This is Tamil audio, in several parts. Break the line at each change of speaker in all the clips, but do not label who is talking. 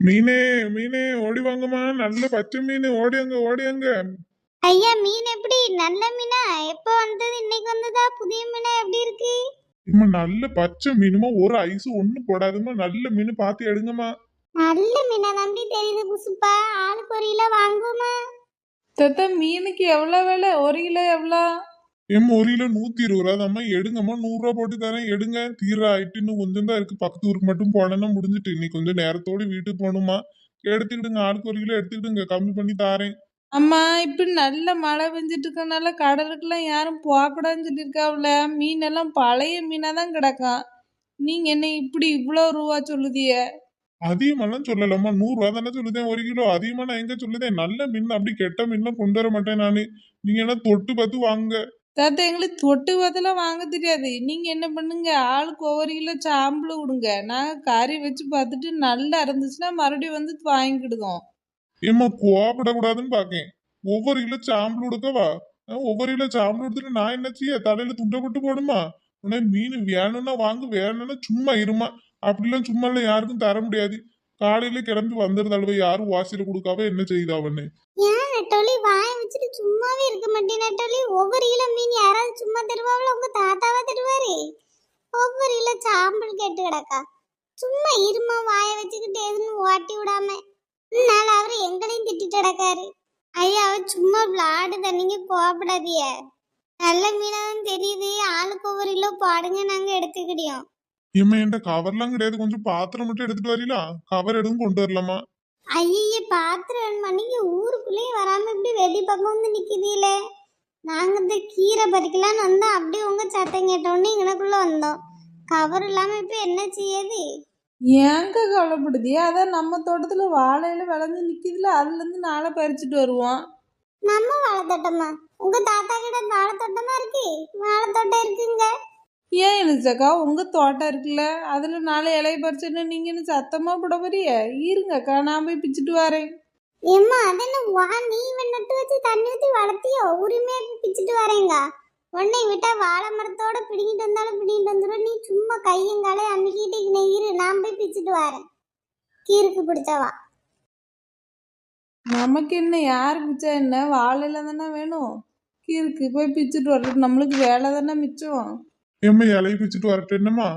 மீனே மீனே ஓடி வாங்கம்மா. நல்ல பச்சை மீன். ஓடியாங்க ஓடியாங்க
ஐயா மீன் எப்படி? நல்ல மீனா? எப்போ வந்தது? இன்னைக்கு வந்ததா? புதிய மீனா எப்படி இருக்கு?
இம்மா நல்ல பச்சை மீனுமா ஒரு ஐஸ் ஒண்ணும் போடாதும்மா. நல்ல மீன் பார்த்து எடுங்கம்மா.
நல்ல மீனா தம்பி. தெரியுது புசுப்பா. ஆளுக்கு ஒரு கிலோ வாங்குவோமா
தத்தா மீனுக்கு எவ்வளோ விலை? ஒரு கிலோ எவ்வளோ?
எம்மா ஒரு கிலோ நூத்தி இருபது ரூபா தாம்மா எடுங்கம்மா நூறு ரூபா போட்டு தரேன். எடுங்க. தீர ஆயிட்டு இன்னும் கொஞ்சம் தான் இருக்கு. பக்கத்து ஊருக்கு மட்டும் போனேன்னா முடிஞ்சிட்டு. இன்னைக்கு கொஞ்சம் நேரத்தோட வீட்டுக்கு போகணுமா? எடுத்துக்கிடுங்க. ஆளுக்கு ஒரு கிலோ எடுத்துக்கிடுங்க. கம்மி பண்ணி தாரேன்.
அம்மா இப்போ நல்ல மழை பெஞ்சிட்டு இருக்கனால கடலுக்கெல்லாம் யாரும் போகக்கூடாதுன்னு சொல்லியிருக்காவுல. மீனெல்லாம் பழைய மீனாக தான் கிடக்கும் நீங்கள் என்ன இப்படி இவ்வளோ ரூபா சொல்லுதிய
அதிகமெல்லாம் சொல்லலம்மா. நூறு ரூபா தானே சொல்லுதேன். ஒரு கிலோ. அதிகமா நான் எங்க சொல்லுதேன்? நல்ல மீன் அப்படி கெட்ட மீன்லாம் கொண்டு வர மாட்டேன் நானு. நீங்க என்ன தொட்டு பார்த்து வாங்க
தாத்தா எங்களுக்கு தொட்டு பார்த்தெல்லாம் வாங்க தெரியாது. நீங்கள் என்ன பண்ணுங்க? ஆளுக்கு ஒவ்வொரு கிலோ சாம்பல் கொடுங்க. நாங்கள் கறி வச்சு பார்த்துட்டு நல்லா இருந்துச்சுன்னா மறுபடியும் வந்து வாங்கிக்கிடுதோம்
ஏம்மா கோவப்படக்கூடாதுன்னு பாக்கேன் ஒவ்வொரு கிலோ சாம்பல் கொடுக்கவா? ஒவ்வொரு கிலோ சாம்பல் கொடுத்துட்டு நான் என்ன செய்ய? தலையில துண்டை போட்டு போடுமா? உடனே மீன் வேணும்னா வாங்கு வேணும்னா சும்மா இருமா. அப்படிலாம் சும்மா எல்லாம் யாருக்கும் தர முடியாது. காலையில கிடந்து வந்துருந்தாளுவ யாரும் வாசியில கொடுக்காம என்ன செய்தாவன்னு
ஏன் நெட்டோலி? வாய் வச்சுட்டு சும்மாவே இருக்க மாட்டேன் நெட்டோலி. ஒவ்வொரு கிலோ மீன் யாராவது சும்மா தருவாங்களோ உங்க தாத்தாவா தருவாரு. ஒவ்வொரு கிலோ சாம்பல் கேட்டு கிடக்கா. சும்மா இருமா வாயை வச்சுக்கிட்டு எதுன்னு ஓட்டி விடாம. நாள் அவரு எங்களையும் திட்டிட்டு கிடக்காரு. ஐயா அவர் சும்மா விளாடு தண்ணிங்க கோபப்படாதிய நல்ல மீனாதான் தெரியுது. ஆளுக்கு ஒவ்வொரு கிலோ பாடுங்க நாங்க எடுத்துக்கிடியோம்
ஏம்மா என்கிட்ட கவர்லாம் கிடையாது. கொஞ்சம் பாத்திரம் மட்டும் எடுத்துட்டு வரீங்களா கவர் எதுவும் கொண்டு வரலாமா?
ஐய பாத்திரம் நீங்க ஊருக்குள்ளேயே வராம இப்படி வெளி பக்கம் வந்து நிக்குதீல நாங்க இந்த கீரை பறிக்கலாம்னு வந்தோம். அப்படியே உங்க சத்தம் கேட்டோன்னே இங்கனக்குள்ள வந்தோம். கவர் இல்லாம இப்ப என்ன செய்யுது
ஏங்க கவலைப்படுதிய அதான் நம்ம தோட்டத்தில் வாழையில விளைஞ்சு நிற்கிதுல அதுலேருந்து நாளை பறிச்சுட்டு வருவோம்.
நம்ம வாழைத்தோட்டமா? உங்க தாத்தா கிட்ட வாழைத்தோட்டமா இருக்கு? வாழைத்தோட்டம் இருக்குங்க.
ஏன் இழுச்சக்கா உங்கள் தோட்டம் இருக்குல்ல. அதில் நாளை இலைய பறிச்சுன்னு நீங்கள் என்ன சத்தமாக போட போறிய இருங்கக்கா நான் போய் பிச்சுட்டு வரேன்.
ஏம்மா அது என்ன வா நீ நட்டு வச்சு தண்ணி ஊத்தி வளர்த்தியோ? உரிமையா போய் பிச்சுட்டு வரேங்க. உன்னை விட்டா வாழை மரத்தோட பிடிங்கிட்டு வந்தாலும் பிடிங்கிட்டு வந்துடும் நீ சும்மா கையங்காலே அன்னைக்கிட்டு இங்கே இரு நான் போய் பிச்சுட்டு வரேன். கீருக்கு பிடிச்சவா
நமக்கு என்ன யார் பிச்சா என்ன? வாழையில தானே வேணும். கீருக்கு போய் பிச்சுட்டு வர்றது நம்மளுக்கு வேலை தானே மிச்சம்.
ஏம்மா இலையை பிச்சுட்டு வரட்டும். என்னம்மா?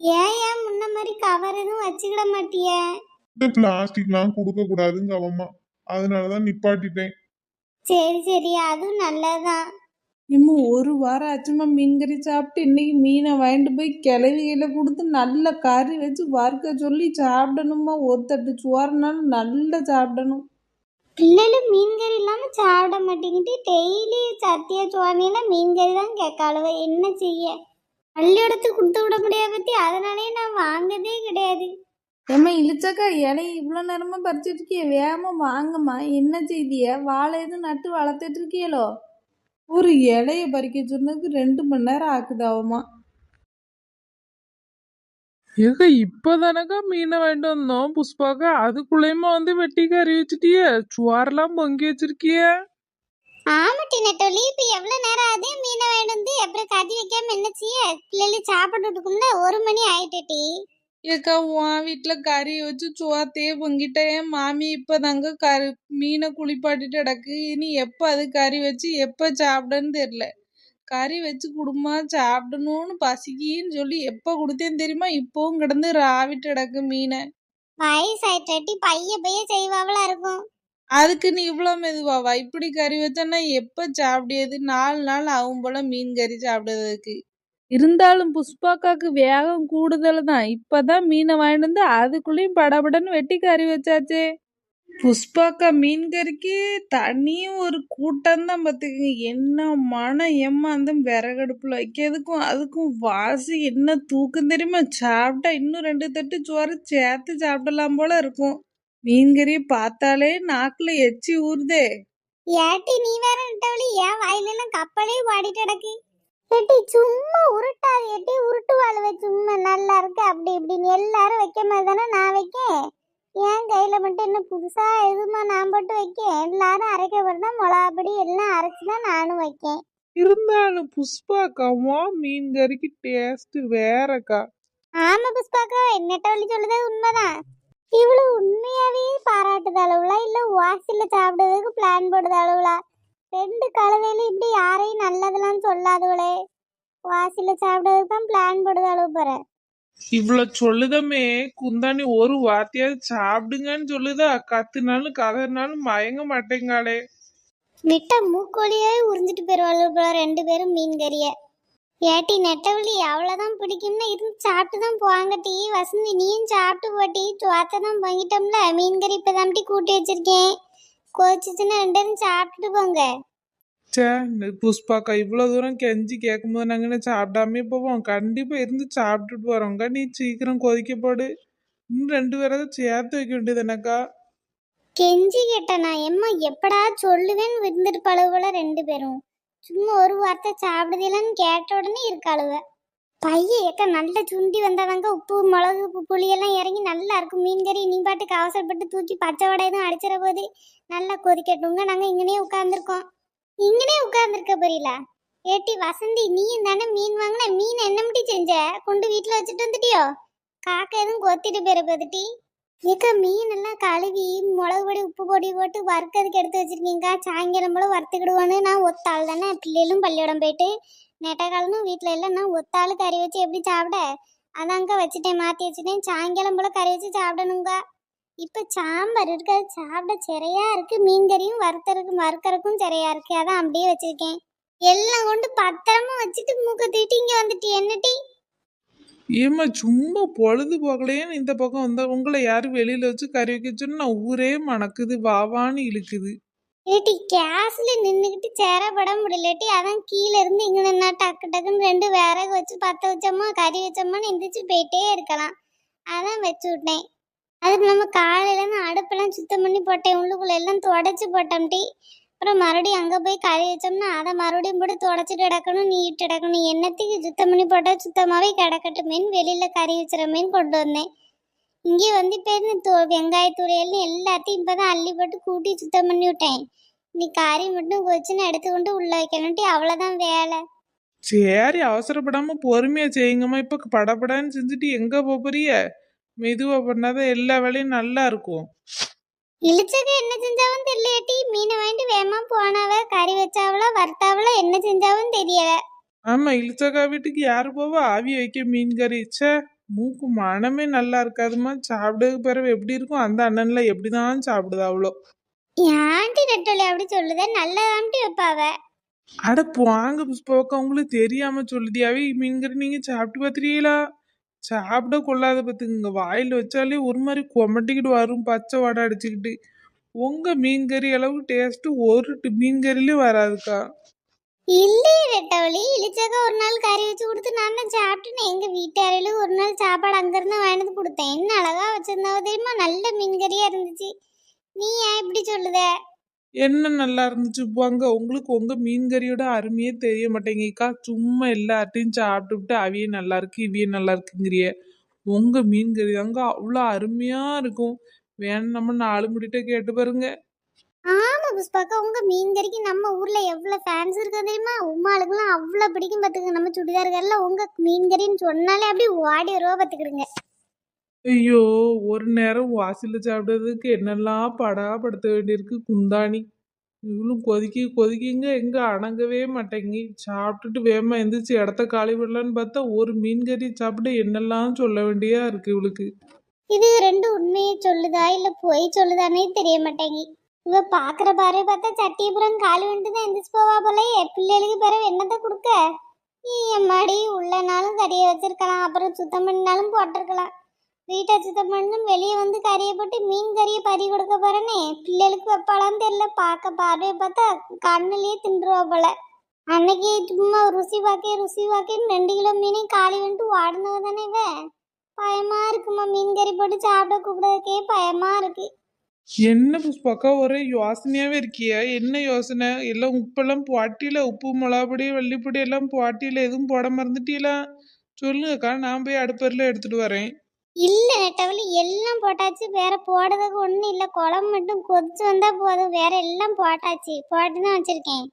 ஏன் ஏன் முன்ன மாதிரி கவர் எதுவும் வச்சுக்கிட மாட்டிய?
இந்த பிளாஸ்டிக்லாம் கொடுக்க கூடாதுங்க அவம்மா. அதனாலதான் நிப்பாட்டிட்டேன்.
சரி சரி. அதுவும் நல்லதுதான்.
இம்மா ஒரு வாரம் ஆச்சுமா மீன் கறி சாப்பிட்டு இன்னைக்கு மீனை வாங்கிட்டு போய் கிளவியில கொடுத்து நல்ல கறி வச்சு வறுக்க சொல்லி சாப்பிடணுமா ஒரு தட்டு சோறுனாலும் நல்லா சாப்பிடணும்.
பிள்ளைகள் மீன் கறி இல்லாம சாப்பிட மாட்டேங்கிட்டு டெய்லி சத்திய சுவாமியில மீன் கறி தான் கேட்காளுவ என்ன செய்ய? பள்ளியோடத்து கொடுத்து விட முடியாது பத்தி அதனாலே நான் வாங்கதே கிடையாது.
ஏம்மா இழிச்சக்கா இலையை இவ்வளோ நேரமா பறிச்சிட்டு இருக்கிய? வேகமா வாங்கம்மா. என்ன செய்திய? வாழை எதுவும் நட்டு வளர்த்துட்டு இருக்கியலோ? ஒரு இலைய பறிக்க சொன்னதுக்கு ரெண்டு மணி நேரம் ஆக்குதாவம்மா.
ஏங்க இப்பதானக்கா மீனை வாங்கிட்டு வந்தோம். புஷ்பாக்கா அதுக்குள்ளேயுமா வந்து வெட்டி கறி வச்சுட்டிய? சுவாரெல்லாம் பொங்கி வச்சிருக்கிய?
ஆமாட்டி நெட்டோலி இப்ப எவ்வளவு நேரம் ஆகுது மீனை வந்து அப்புறம் கறி வைக்காம என்ன செய்ய? பிள்ளைகள் ஒரு மணி ஆயிட்டுட்டி
ஏக்கா உன் வீட்டில் கறி வச்சு சுவாத்தையே பொங்கிட்டேன் மாமி இப்போதாங்க கறி மீனை குளிப்பாட்டிட்டு கிடக்கு. இனி எப்போ அது கறி வச்சு எப்போ சாப்பிடன்னு தெரில கறி வச்சு கொடுமா சாப்பிடணும்னு பசிக்கின்னு சொல்லி எப்போ கொடுத்தேன்னு தெரியுமா? இப்போவும் கிடந்து ராவிட்டு கிடக்கு மீனை.
வயசாயிட்டாட்டி பைய பைய செய்வாவளா இருக்கும்.
அதுக்கு நீ இவ்வளோ மெதுவாவா இப்படி கறி வச்சேன்னா எப்போ சாப்பிடியது? நாலு நாள் ஆகும் போல மீன் கறி சாப்பிடுறதுக்கு. இருந்தாலும் புஷ்பாக்காக்கு வேகம் கூடுதல் தான். இப்பதான் மீனை வாங்கிட்டு வந்து அதுக்குள்ளேயும் படபடன்னு வெட்டி கறி வச்சாச்சே. புஷ்பாக்கா மீன் கறிக்கு தனியும் ஒரு கூட்டம் தான் பார்த்துக்குங்க. என்ன மனம் ஏமாந்தம் விறகடுப்பில் வைக்கிறதுக்கும் அதுக்கும் வாசி என்ன தூக்கம் தெரியுமா? சாப்பிட்டா இன்னும் ரெண்டு தட்டு சோறு சேர்த்து சாப்பிடலாம் போல இருக்கும். மீன் கறியை பார்த்தாலே நாக்குல எச்சி ஊறுதே.
ஏட்டி நீ வேற நெட்டவழி ஏன் வாயில கப்பலே பாடிட்டு கிடக்கு. ஏட்டி சும்மா உருட்டாது ஏட்டி உருட்டுவாளுவ சும்மா நல்லா இருக்கு அப்படி இப்படின்னு எல்லாரும் வைக்க மாதிரி தானே நான் வைக்கேன். என் கையில மட்டும் என்ன புதுசா எதுமா நான் போட்டு வைக்கேன்? எல்லாரும் அரைக்க போறதா மிளகாப்பொடி எல்லாம் அரைச்சு தான் நானும் வைக்கேன்.
இருந்தாலும் புஷ்பாக்காவா மீன் கறிக்கு டேஸ்ட் வேறக்கா.
ஆமா புஷ்பாக்கா நெட்டவழி சொல்லுறது உண்மைதான். இவ்வளவு உண்மையாவே போடுது அளவுல? இல்ல வாசல்ல சாப்பிடுறதுக்கு பிளான் போடுது அளவுல? ரெண்டு கழுதையில இப்படி யாரையும் நல்லதெல்லாம் சொல்லாதவளே. வாசல்ல சாப்பிடுறதுக்கு தான் பிளான் போடுது அளவு போற.
இவ்வளோ சொல்லுதமே குந்தாணி ஒரு வார்த்தையாவது சாப்பிடுங்கன்னு சொல்லுதா? கத்துனாலும் கதறினாலும் மயங்க மாட்டேங்காளே.
விட்ட மூக்கோழியே உறிஞ்சிட்டு போயிருவாள் போல ரெண்டு பேரும் மீன் கறிய. ஏட்டி நெட்டவழி அவ்வளோதான் பிடிக்கும்னா இருந்து சாப்பிட்டு தான் போவாங்க டீ வசந்தி நீயும் சாப்பிட்டு போட்டி சோத்தை தான் வாங்கிட்டோம்ல. மீன் கறி இப்போ தான் கூட்டி வச்சிருக்கேன். கோச்சிச்சுன்னா ரெண்டு பேரும் சாப்பிட்டுட்டு போங்க.
சே புஷ்பாக்கா இவ்வளோ தூரம் கெஞ்சி கேட்கும்போது நாங்கள் என்ன சாப்பிடாமே போவோம்? கண்டிப்பாக இருந்து சாப்பிட்டுட்டு போகிறோங்க நீ சீக்கிரம் கொதிக்க போடு. இன்னும் ரெண்டு பேராவது சேர்த்து வைக்க வேண்டியது எனக்கா
கெஞ்சி கேட்டனா? எம்மா எப்படா சொல்லுவேன்னு விருந்திருப்பாளுவ போல ரெண்டு பேரும். சும்மா ஒரு வார்த்தை சாப்பிடுதில்லன்னு கேட்ட உடனே இருக்காளுவ. பையன் ஏக்க நல்ல சுண்டி வந்தவங்க உப்பு மிளகு உப்பு புளியெல்லாம் இறங்கி நல்லா இருக்கும். மீன் கறி நீ பாட்டுக்கு அவசரப்பட்டு தூக்கி பச்சை வடை எதுவும் அடிச்சிட போது நல்லா கொதிக்கட்டுங்க. நாங்கள் இங்கனே உட்காந்துருக்கோம் இங்கனே உட்காந்துருக்க புரியல. ஏட்டி வசந்தி நீயும் தானே மீன் வாங்கின? மீன் என்னமிட்டி செஞ்ச? கொண்டு வீட்டில் வச்சுட்டு வந்துட்டியோ? காக்கா எதுவும் கொத்திட்டு போயிட போதுட்டி ஏக்கா மீன் எல்லாம் கழுவி மிளகு பொடி உப்பு பொடி போட்டு வறுக்கிறதுக்கு எடுத்து வச்சிருக்கீங்கக்கா சாயங்காலம் போல வறுத்துக்கிடுவோன்னு நான் ஒத்தாள் தானே. பிள்ளைகளும் பள்ளியோடம் போயிட்டு நெட்டக்காலனும் வீட்டில் இல்லை. நான் ஒத்தாள் கறி வச்சு எப்படி சாப்பிட? அதாங்க வச்சுட்டேன் மாற்றி வச்சுட்டேன். சாயங்காலம் போல கறி வச்சு சாப்பிடணுங்க. இப்போ சாம்பார் இருக்காது சாப்பிட சிறையா இருக்கு. மீன் கறியும் வறுத்தறக்கும் வறுக்கறக்கும் சிறையா இருக்கு. அதான் அப்படியே வச்சிருக்கேன். எல்லாம் கொண்டு பத்திரமா வச்சுட்டு மூக்க தூக்கிட்டு இங்கே வந்துட்டு என்னட்டி
ஏம்மா சும்மா பொழுதுபோகலையேன்னு இந்த பக்கம் வந்தா உங்களை யாரும் வெளியில வச்சு கறி வைக்க சொன்னா ஊரே மணக்குது வாவான்னு இழுக்குது.
ஏட்டி கேஸ்ல நின்றுக்கிட்டு சேரப்பட முடியலட்டி அதான் கீழே இருந்து இங்க நின்னா டக்கு டக்குன்னு ரெண்டு விறகு வச்சு பற்ற வச்சோமா கறி வச்சோமான்னு எந்திரிச்சு போயிட்டே இருக்கலாம். அதான் வச்சு விட்டேன். அது நம்ம காலையில இருந்து அடுப்பெல்லாம் சுத்தம் பண்ணி போட்டேன் உள்ளுக்குள்ள எல்லாம் தொடச்சி போட்டோம்ட்டி அப்புறம் மறுபடியும் அங்கே போய் கறி வச்சோம்னா அதை மறுபடியும் போட்டு தொடச்சிட்டு கிடக்கணும் நீட்டு கிடக்கணும். என்னத்துக்கு சுத்தம் பண்ணி போட்டால் சுத்தமாகவே கிடக்கட்டுமேன்னு வெளியில் கறி வச்சுறமேன்னு கொண்டு வந்தேன். இங்கே வந்து பேருந்து தோ வெங்காயத்துறையெல்லாம் எல்லாத்தையும் இப்போ தான் அள்ளி போட்டு கூட்டி சுத்தம் பண்ணி விட்டேன். நீ கறி மட்டும் கொச்சின்னு எடுத்துக்கொண்டு உள்ள வைக்கணும்ட்டு அவ்வளோதான் வேலை.
சரி அவசரப்படாம பொறுமையா செய்யுங்கம்மா. இப்ப படபடன்னு செஞ்சுட்டு எங்க போப் போறிய? மெதுவா பண்ணாதான் எல்லா வேலையும் நல்லா இருக்கும்.
இழிச்சது என்ன செஞ்சாவும் தெரியலையாட்டி மீனை வாங்கிட்டு வேகமா போனாவ கறி வச்சாவளா வறுத்தாவளா என்ன செஞ்சாவும் தெரியல.
ஆமா இளிச்சக்கா வீட்டுக்கு யாரு போவா? ஆவி வைக்க மீன் கறி. ச்சே மூக்கு மனமே நல்லா இருக்காதுமா சாப்பிட்டதுக்கு பிறகு எப்படி இருக்கும்? அந்த அண்ணன்ல எப்படிதான் சாப்பிடுது அவ்வளோ
ஏன்டி நெட்டொலி அப்படி சொல்லுத? நல்லதாம்ட்டு வைப்பாவ.
அட வாங்க புஷ்பாக்கா உங்களுக்கு தெரியாம சொல்லுதியாவே மீன் கறி நீங்க சாப்பிட்டு பார்த்துறீங்களா சாப்பிட கொள்ளாத பத்துக்குங்க. வாயில் வச்சாலே ஒரு மாதிரி கொமட்டிக்கிட்டு வரும். பச்சை வடை அடிச்சுக்கிட்டு. உங்க மீன் கறி அளவுக்கு டேஸ்ட் ஒரு டி- மீன் கறிலயும் வராதுக்கா.
இல்லையே நெட்டவழி இழிச்சாக்க ஒரு நாள் கறி வச்சு கொடுத்து நான் தான் சாப்பிட்டேன். எங்க வீட்டாரிலும் ஒரு நாள் சாப்பாடு அங்கிருந்து வாங்கிட்டு கொடுத்தேன். என்ன அழகா வச்சிருந்தாவோ தெரியுமா? நல்ல மீன் கறியா இருந்துச்சு. நீ ஏன் இப்படி சொல்லுத?
என்ன நல்லா இருந்துச்சு? வாங்க உங்களுக்கு உங்க மீன் கறியோட அருமையே தெரிய மாட்டேங்கக்கா சும்மா எல்லார்ட்டையும் சாப்பிட்டுவிட்டு அவிய நல்லா இருக்கு இவிய நல்லா இருக்குங்கிறிய. உங்க மீன் கறி தாங்க அவ்வளோ அருமையா இருக்கும். வேணும் நம்ம நாலு முடிட்ட கேட்டு பாருங்க.
ஆமா புஷ்பாக்கா உங்க மீன் கறிக்கு நம்ம ஊர்ல எவ்வளவு ஃபேன்ஸ் இருக்கு தெரியுமா? உமாளுக்குலாம் அவ்வளவு பிடிக்கும் பாத்துக்க நம்ம சுடிதார்கள்ல உங்க மீன் கறின்னு சொன்னாலே அப்படியே ஓடி வருவா பாத்துக்கிடுங்க.
ஐயோ ஒரு நேரம் வாசல்ல சாப்பிடுறதுக்கு என்னெல்லாம் படாப்படுத்த வேண்டியிருக்கு குந்தாணி. இவளும் கொதிக்கி கொதிக்கிங்க எங்க அணங்கவே மாட்டேங்கி. சாப்பிட்டுட்டு வேகமா எந்திரிச்சு இடத்த காலி விடலான்னு பார்த்தா ஒரு மீன் கறி சாப்பிட என்னெல்லாம் சொல்ல வேண்டியா இருக்கு இவளுக்கு.
இது ரெண்டு உண்மையை சொல்லுதா இல்ல பொய் சொல்லுதானே தெரிய மாட்டேங்கி இவ பாக்குற பாரு பார்த்தா சட்டியபுரம் காலி வந்துட்டு தான் எந்திரிச்சு போவா போலயே. பிள்ளைகளுக்கு பிறகு என்னத்தை கொடுக்க? நீ எம்மாடி உள்ள நாளும் கறியை வச்சிருக்கலாம் அப்புறம் சுத்தம் பண்ணினாலும் போட்டிருக்கலாம். வீட்டை சுத்தம் பண்ணணும் வெளியே வந்து கறியை போட்டு மீன் கறியை பறி கொடுக்க போறேனே பிள்ளைகளுக்கு வைப்பாளான்னு தெரியல. பார்க்க பார்வையை பார்த்தா கண்ணுலயே தின்றுவா போல. அன்னைக்கு சும்மா ருசி பார்க்க ருசி பார்க்கன்னு ரெண்டு கிலோ மீனையும் காலி வந்துட்டு வாடினவ தானே இவ? பயமா இருக்குமா மீன் கறி போட்டு சாப்பிட கூப்பிடறதுக்கே பயமா இருக்கு.
என்ன புஷ்பாக்கா ஒரே யோசனையாவே இருக்கியா? என்ன யோசனை? எல்லாம் உப்பெல்லாம் போட்டியில உப்பு மிளகாப்பொடி வெள்ளிப்பொடி எல்லாம் போட்டியில எதுவும் போட மறந்துட்டீங்களா சொல்லுங்கக்கா நான் போய் அடுப்பரில் எடுத்துட்டு வரேன்.
இல்ல நெட்டவழி எல்லாம் போட்டாச்சு. வேற போடுறதுக்கு ஒண்ணும் இல்ல. குழம்பு மட்டும் கொதிச்சு வந்தா போதும். வேற எல்லாம் போட்டாச்சு. போட்டு தான் வச்சிருக்கேன்.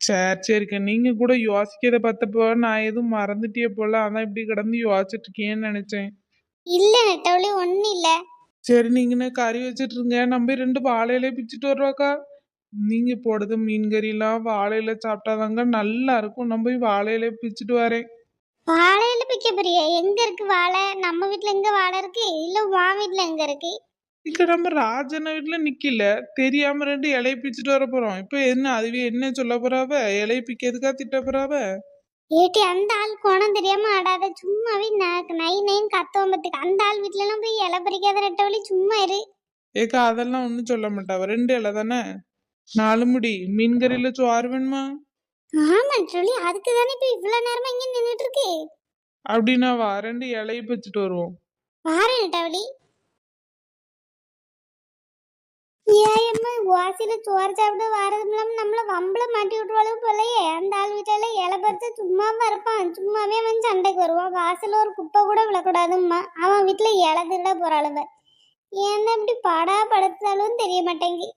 சரி சரிக்கா நீங்க கூட யோசிக்கிறத பார்த்தப்போ நான் எதுவும் மறந்துட்டே போல. அதான் இப்படி கிடந்து யோசிச்சுட்டு இருக்கேன்னு நினைச்சேன்.
இல்ல நெட்டவழி ஒண்ணும் இல்ல.
சரி நீங்கண்ணே கறி வச்சிட்டு இருங்க நம்ம ரெண்டு வாழையில பிச்சுட்டு வர்றோக்கா நீங்க போடுறது மீன் கறிலாம் வாழையில சாப்பிட்டாதாங்க நல்லா இருக்கும். நான் போய் வாழையில பிச்சுட்டு வரேன்.
வாழையில பிக்க போறியா? எங்க இருக்கு வாழை? நம்ம வீட்ல எங்க வாழை இருக்கு? இல்ல வா வீட்ல எங்க இருக்கு?
இங்க நம்ம ராஜன வீட்டுல நிக்கல. தெரியாம ரெண்டு இலைய பிச்சுட்டு வர போறோம். இப்ப என்ன? அதுவே என்ன சொல்ல போறாவ? இலைய பிக்கிறதுக்கா திட்ட போறாவ?
ஏட்டி அந்த ஆள் கோணம் தெரியாம ஆடாத. சும்மாவே ந- நைன்னு கத்துவோம் பத்துக்கு. அந்த ஆள் வீட்ல எல்லாம் போய் இலை பறிக்காத ரெட்டவழி சும்மா இரு.
ஏக்கா அதெல்லாம் ஒண்ணும் சொல்ல மாட்டாவ. ரெண்டு இலை தானே? நாலு முடி. மீன் கறியில சோறு வேணுமா?
ஆமா சொல்லி அதுக்கு தானே இப்ப இவ்வளவு நேரமா இங்க நின்னுட்டு இருக்கு
அப்படின்னா வா ரெண்டு இலைய பிச்சுட்டு வருவோம்.
பாரு நெட்டவழி ஏயம்மா வாசியில சோறு சாப்பிட வாரதும் இல்லாம நம்மள வம்பள மாட்டி விட்டுருவாளு போலயே. அந்த ஆள் வீட்டுல இலை பறிச்சு சும்மாவா இருப்பான். சும்மாவே அவன் சண்டைக்கு வருவான். வாசல்ல ஒரு குப்பை கூட விழக்கூடாதும்மா. அவன் வீட்டுல இலை திருட போறாளுவ என்ன இப்படி பாடா படுத்தாலும் தெரிய மாட்டேங்கி